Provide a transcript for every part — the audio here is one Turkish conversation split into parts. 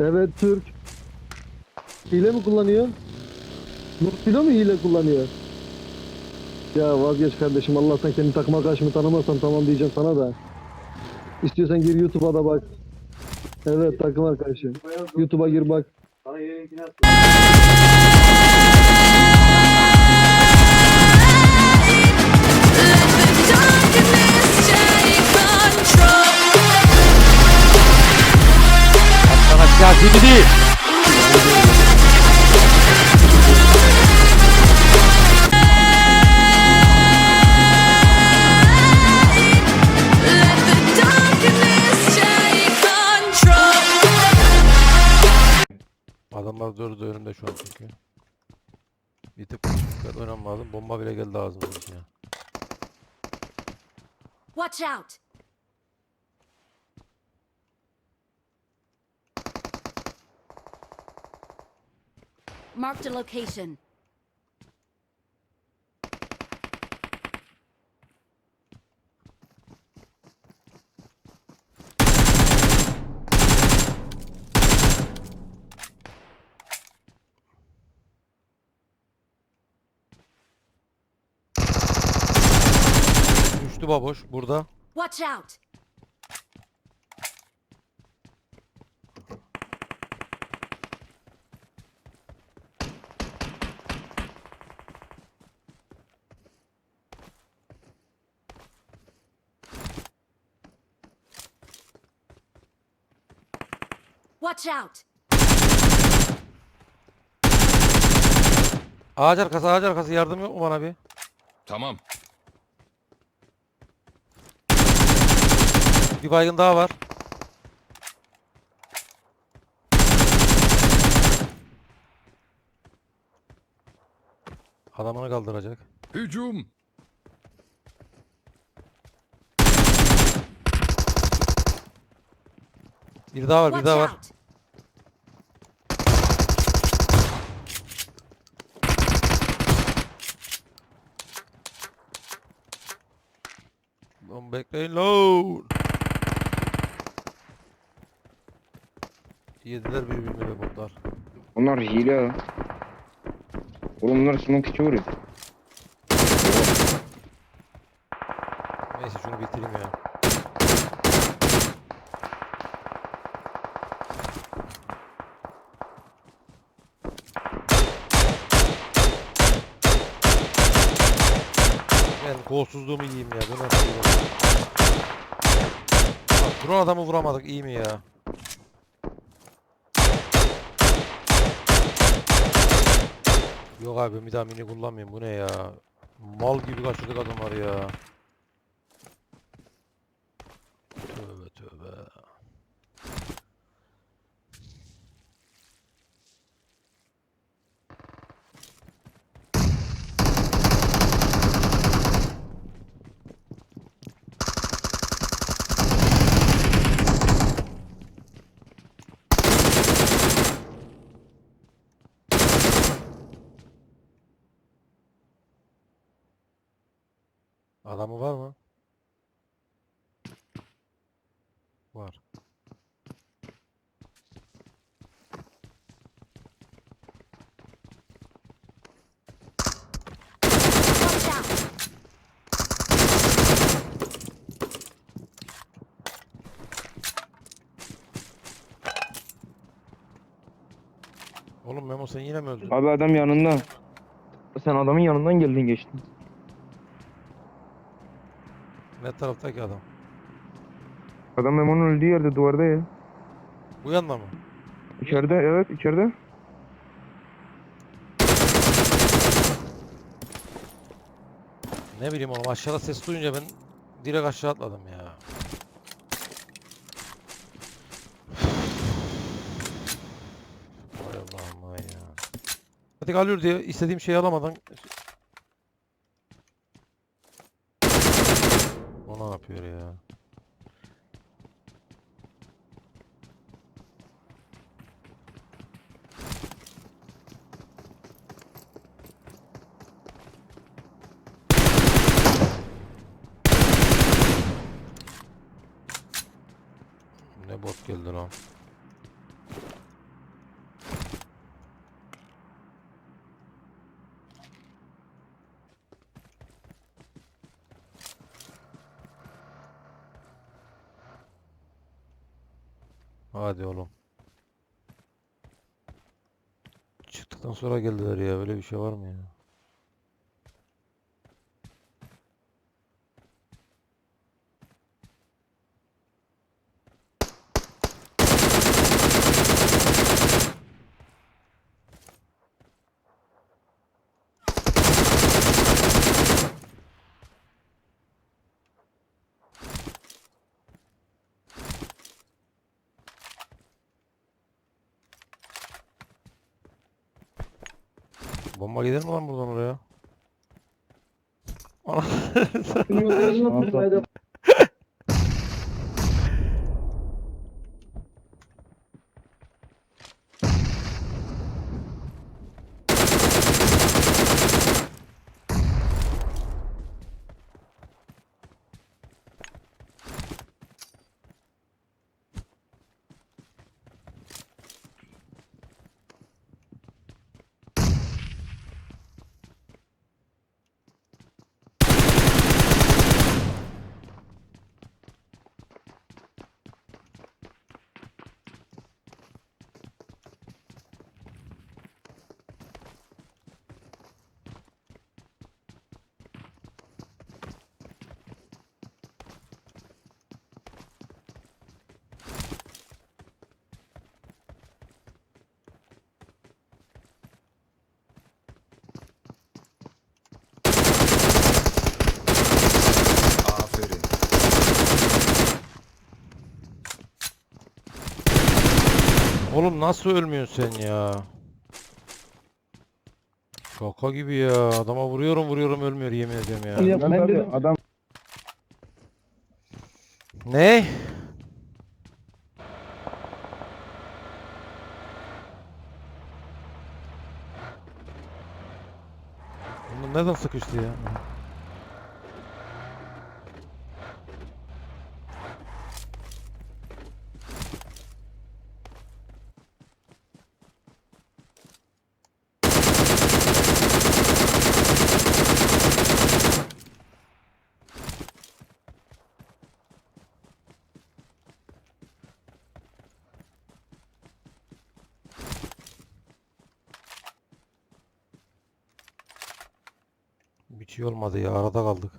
Evet Türk. Hile mi kullanıyor? Nurfilo mu hile kullanıyor? Ya vazgeç kardeşim Allah sen kendi takım arkadaşımı tanımazsan tamam diyeceğim sana da. İstiyorsan gir YouTube'a da bak. Evet takım arkadaşım. YouTube'a gir bak. Sana yayınkini at. Siyasi değil. Let the darkness take control. Adamlar dördü önümde şu an çünkü. Bir tık dikkat oynamam lazım. Bomba bile geldi ağzımın içine. Watch out. Marked a location. Düştü baboş burada. Watch out. Watch out. Ağaç arkası ağaç arkası yardım yok mu bana bir? Tamam. Bir baygın daha var. Adamını kaldıracak. Hücum. Bir daha var bir daha var. Lan bekleyin lan. Yediler birbirini be botlar. Onlar hile ya. Oğlum bunlar smoke içi vuruyor. Neyse şunu bitireyim ya. Ben kolsuzluğumu yiyeyim ya. Bu nasıl? Bak drone adamı vuramadık iyi mi ya? Yok abi bir daha mini kullanmayayım bu ne ya? Mal gibi kaçırdık adamlar ya. Adamı var mı? Var. Oğlum Memo sen yine mi öldün? Abi adam yanında. Sen adamın yanından geldin geçtin. Ne taraftaki adam? Adam Memo'nun öldüğü yerde duvarda ya. Bu yanında mı? İçeride evet içeride. Ne bileyim oğlum aşağıda ses duyunca ben direkt aşağı atladım ya. Vay Allah'ım vay ya. Hadi alıyor diye istediğim şeyi alamadan O ne yapıyor ya? Ne bot geldi lan. Hadi oğlum. Çıktıktan sonra geldiler ya. Böyle bir şey var mı ya? Bomba gider mi lan buradan oraya? Ana. Aferin. Oğlum nasıl ölmüyorsun sen ya? Şaka gibi ya. Adama vuruyorum vuruyorum ölmüyor yemin ediyorum ya. Ya ben dedim adam Ne? Bunun neden sıkıştı ya? Bir şey olmadı ya arada kaldık.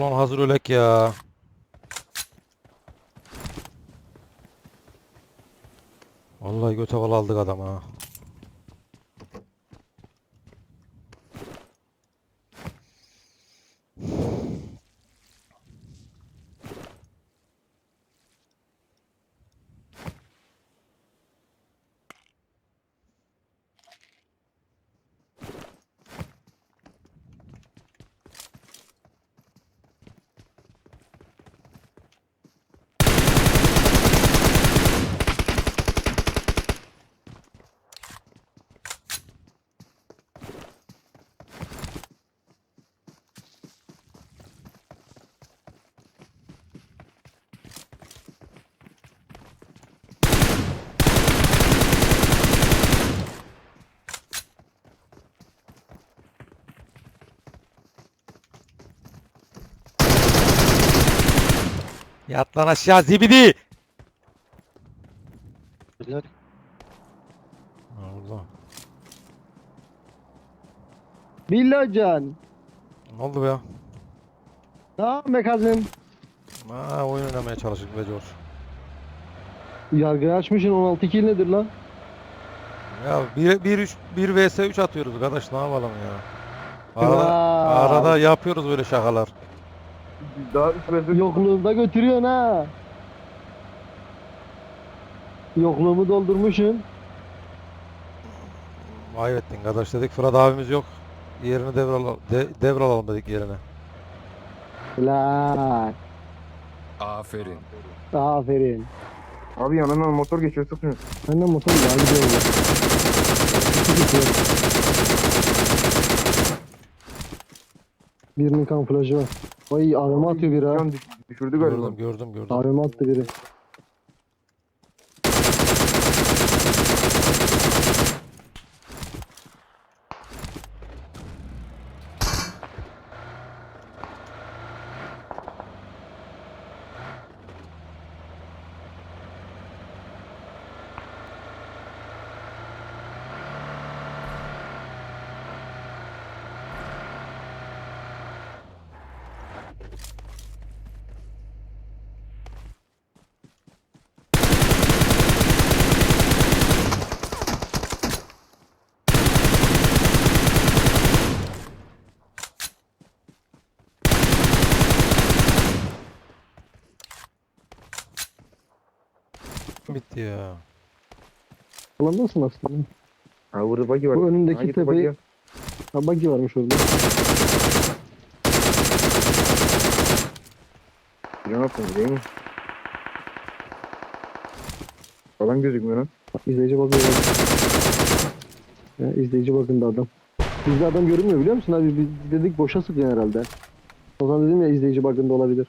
Ulan hazır ölek ya. Vallahi göte bal aldık adam ha. Yat lan aşağı zibidi. Ha burada. Billacan. Ne oldu be ya? Ne yapayım kazım? Ha oyun oynamaya çalıştık be George. Yargıyı açmışsın 16 kill nedir lan? Ya 1 1 3 1 vs 3 atıyoruz arkadaş ne yapalım ya. Arada, arada yapıyoruz böyle şakalar. Daha 3 vezir Yokluğumda götürüyorsun ha. Yokluğumu doldurmuşsun. Ayıp ettin kardeş dedik Fırat abimiz yok. Yerini devral de, devralalım dedik yerine. Lan. Aferin. Aferin. Abi yanından motor geçiyor sıkmıyor. Benden motor daha gidiyor. oğlum. İki kişi. Birinin kamuflajı var. Vay AVM atıyor biri ha. Düşürdü galiba. Gördüm gördüm gördüm. AVM attı biri. Bitti ya. Alandasın aslında. Ha burada buggy var. Bu önündeki Ha, git tepeyi- buggy'ye. Ha buggy varmış orada. Can atın değil mi? Falan gözükmüyor lan. İzleyici bakıyor. Ya, izleyici bakın da adam. Bizde adam görünmüyor biliyor musun abi? Biz dedik boşa sıkıyor herhalde. O zaman dedim ya izleyici bakında olabilir.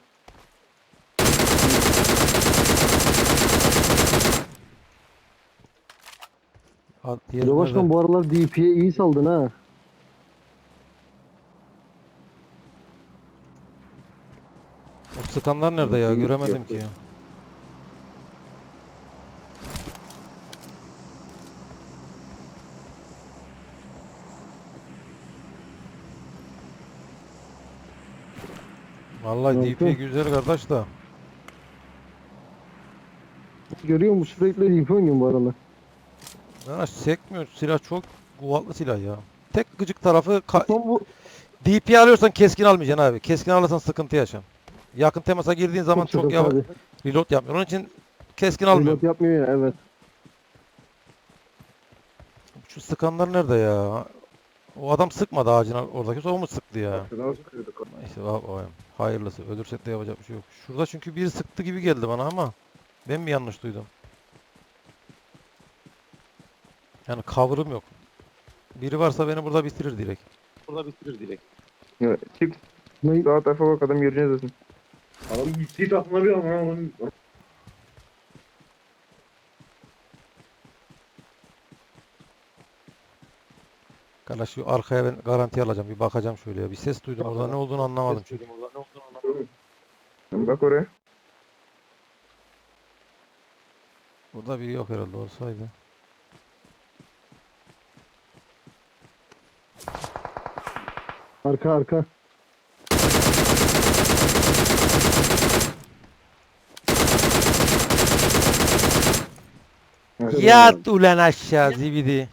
Diğerinde başkan de- bu aralar DP'ye iyi saldın ha. O sıkanlar nerede ya? Göremedim ki ya. Vallahi Yok, DP yok. güzel kardeş da. Görüyor musun sürekli DP oynuyorum bu aralar. Ya sekmiyor. Silah çok kuvvetli silah ya. Tek gıcık tarafı bu DP alıyorsan keskin almayacaksın abi. Keskin alırsan sıkıntı yaşam. Yakın temasa girdiğin zaman çok, sıkıntı yavaş abi. reload yapmıyor. Onun için keskin almıyor. Reload yapmıyor ya evet. Şu sıkanlar nerede ya? O adam sıkmadı ağacın oradaki. O mu sıktı ya? Neyse o hayırlısı. Ölürsek de yapacak bir şey yok. Şurada çünkü biri sıktı gibi geldi bana ama ben mi yanlış duydum? Yani cover'ım yok. Biri varsa beni burada bitirir direkt. Burada bitirir direkt. Ya, çık Ne, sağ tarafa bak adam göreceğiz zaten. Adam gitti aklına bir ama Kardeş şu arkaya ben garanti alacağım. Bir bakacağım şöyle ya. Bir ses duydum orada ne olduğunu anlamadım çünkü. Bak oraya. Burada biri yok herhalde olsaydı. Arka arka. Yat ulan aşağı zibidi.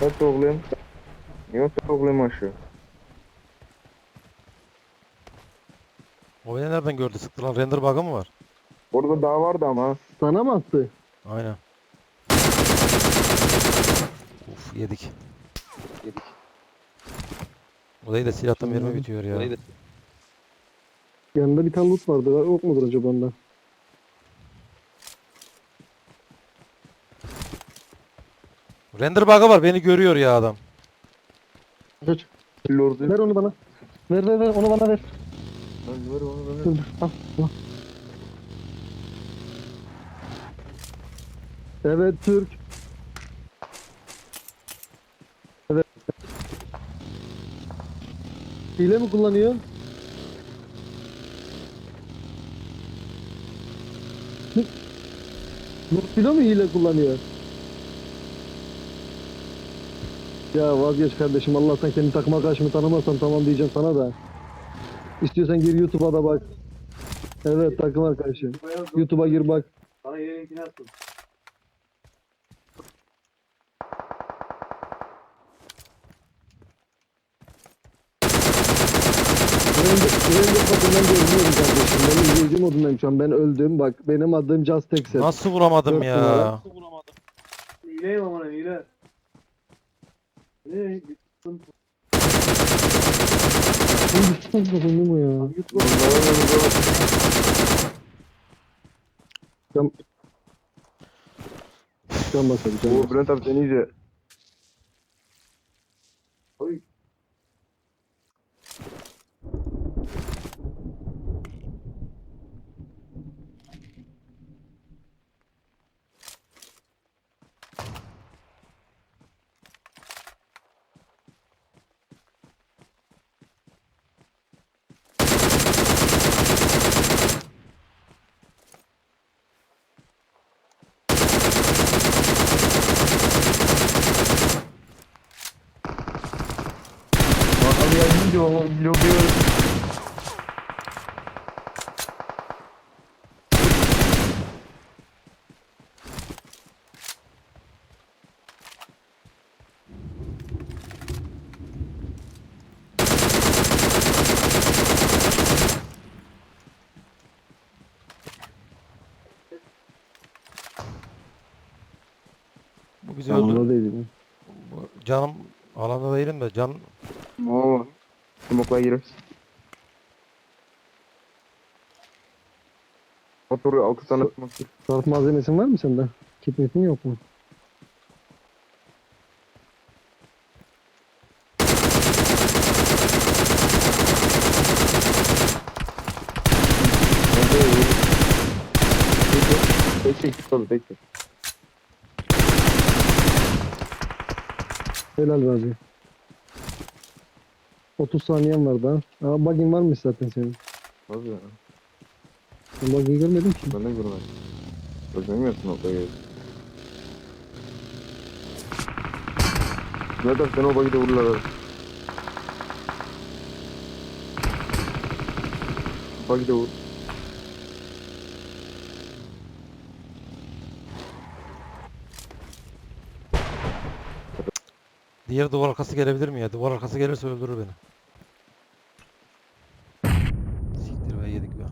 Kaç oğlum? Yok oğlum aşağı. O beni nereden gördü? Sıktı lan. Render bug'ı mı var? Orada daha vardı ama. Sana mı attı? Aynen. Uf. Yedik. Odayı da silahtan Anladım. bitiyor ya. Yanında bir tane loot vardı. Yok mudur acaba ondan? Render bug'ı var. Beni görüyor ya adam. Kaç. Lord'u. Ver onu bana. Ver ver ver onu bana ver. Ver onu ver. Dur dur al. al. Evet Türk. Hile mi kullanıyor? Mutfilo mu hile kullanıyor? Ya vazgeç kardeşim Allah'tan kendi takım arkadaşımı tanımazsan tamam diyeceğim sana da. İstiyorsan gir YouTube'a da bak. Evet takım arkadaşım. YouTube'a gir bak. Mühendis bakımdan görünüyorum kardeşim. Ben izleyici modundayım şu an. Ben öldüm. Bak benim adım Just Texas. Nasıl vuramadım Dört ya? numara. Hileyim ama hile. Ne? Gittim. Bu düşman bakın bu ya. Cam... Cam basalım. Cam Oo basalım. Bülent abi seni iyice. Bakalım video diyor. Bu bizi öldür. Anında değilim. Canım alanda değilim de can Oo. Smoke'la gireriz. Motoru 6 tane smoke. Sarf malzemesin var mı sende? Kitmetin yok mu? Tabii tek tek. Helal abi. 30 saniyen var daha. Aa bug'in varmış zaten senin. Nasıl ya? Ben bug'ini görmedim ki. Ben de görmedim. Özlemiyorsun smoke'la gireriz. Bülent abi seni o bagide vururlar abi. Bagide vur. Diğer duvar arkası gelebilir mi ya? Duvar arkası gelirse öldürür beni. Siktir be yedik be.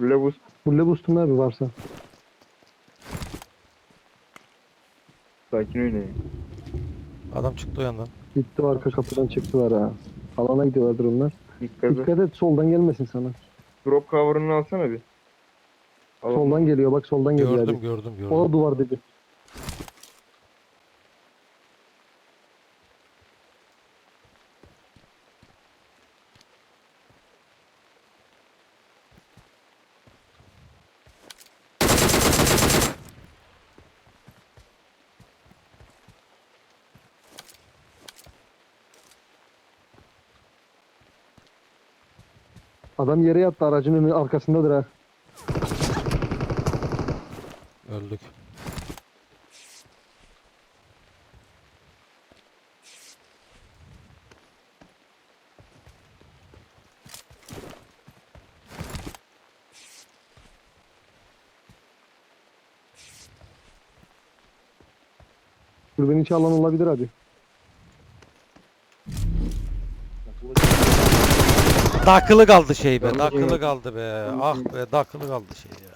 Böyle buz. Fulle boost'un abi varsa. Sakin oynayın. Adam çıktı o yandan. Gitti o arka kapıdan çıktılar ha. Alana gidiyorlardır onlar. Dikkat et. Dikkat et soldan gelmesin sana. Drop cover'ını alsana bir. Al. Soldan geliyor bak soldan geliyor. Gördüm abi. gördüm gördüm. O da duvar dedi. Adam yere yattı aracın önü arkasındadır ha. Öldük. Kulübenin içi alan olabilir abi. Dakılı kaldı şey be. Dakılı kaldı be. Ah be dakılı kaldı şey ya.